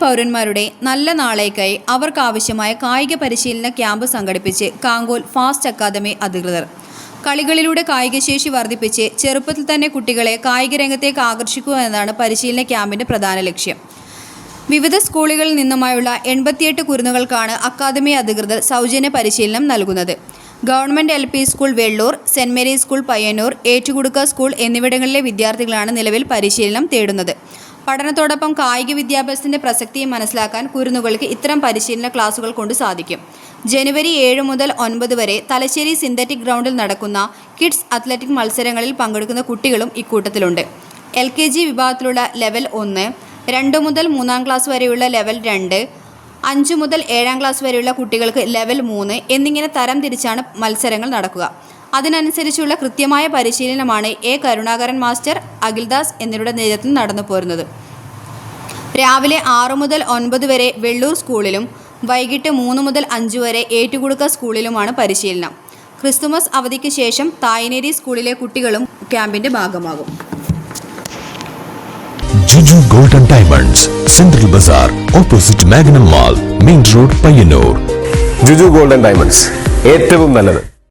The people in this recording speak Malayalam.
പൗരന്മാരുടെ നല്ല നാളേക്കായി അവർക്കാവശ്യമായ കായിക പരിശീലന ക്യാമ്പ് സംഘടിപ്പിച്ച് കാങ്കോൽ ഫാസ്റ്റ് അക്കാദമി അധികൃതർ. കളികളിലൂടെ കായികശേഷി വർദ്ധിപ്പിച്ച് ചെറുപ്പത്തിൽ തന്നെ കുട്ടികളെ കായിക രംഗത്തേക്ക് ആകർഷിക്കുക എന്നതാണ് പരിശീലന ക്യാമ്പിന്റെ പ്രധാന ലക്ഷ്യം. വിവിധ സ്കൂളുകളിൽ നിന്നുമായുള്ള എൺപത്തിയെട്ട് കുരുന്നുകൾക്കാണ് അക്കാദമി അധികൃതർ സൗജന്യ പരിശീലനം നൽകുന്നത്. Government L P school Vellur saint Mary's school Payyanur Ettukudukka school എന്നിവിടങ്ങളിലെ വിദ്യാർത്ഥികളാണ് നിലവിൽ പരിശീലനം തേടുന്നത്. പഠനത്തോടൊപ്പം കായിക വിദ്യാഭ്യാസത്തിന്റെ പ്രസക്തിയും മനസ്സിലാക്കാൻ കുരുന്നുകൾക്ക് ഇത്തരം പരിശീലന ക്ലാസുകൾ കൊണ്ട് സാധിക്കും. ജനുവരി ഏഴ് മുതൽ ഒൻപത് വരെ തലശ്ശേരി സിന്തറ്റിക് ഗ്രൗണ്ടിൽ നടക്കുന്ന കിഡ്സ് അത്ലറ്റിക് മത്സരങ്ങളിൽ പങ്കെടുക്കുന്ന കുട്ടികളും ഇക്കൂട്ടത്തിലുണ്ട്. എൽ കെ ജി വിഭാഗത്തിലുള്ള ലെവൽ ഒന്ന് രണ്ട് മുതൽ മൂന്നാം ക്ലാസ് വരെയുള്ള ലെവൽ രണ്ട് അഞ്ച് മുതൽ ഏഴാം ക്ലാസ് വരെയുള്ള കുട്ടികൾക്ക് ലെവൽ മൂന്ന് എന്നിങ്ങനെ തരം തിരിച്ചാണ് മത്സരങ്ങൾ നടക്കുക. അതിനനുസരിച്ചുള്ള കൃത്യമായ പരിശീലനമാണ് എ. കരുണാകരൻ മാസ്റ്റർ അഖിൽദാസ് എന്നിവരുടെ നേതൃത്വത്തിൽ നടന്നു പോരുന്നത്. രാവിലെ ആറു മുതൽ ഒൻപത് വരെ വെള്ളൂർ സ്കൂളിലും വൈകിട്ട് മൂന്ന് മുതൽ അഞ്ച് വരെ ഏറ്റുകുടുക്ക സ്കൂളിലുമാണ് പരിശീലനം. ക്രിസ്തുമസ് അവധിക്ക് ശേഷം തായനേരി സ്കൂളിലെ കുട്ടികളും ക്യാമ്പിന്റെ ഭാഗമാകും. Juju golden diamonds central bazaar opposite Magnum mall main road Payyanur. Juju golden diamonds ഏറ്റവും നല്ലത്.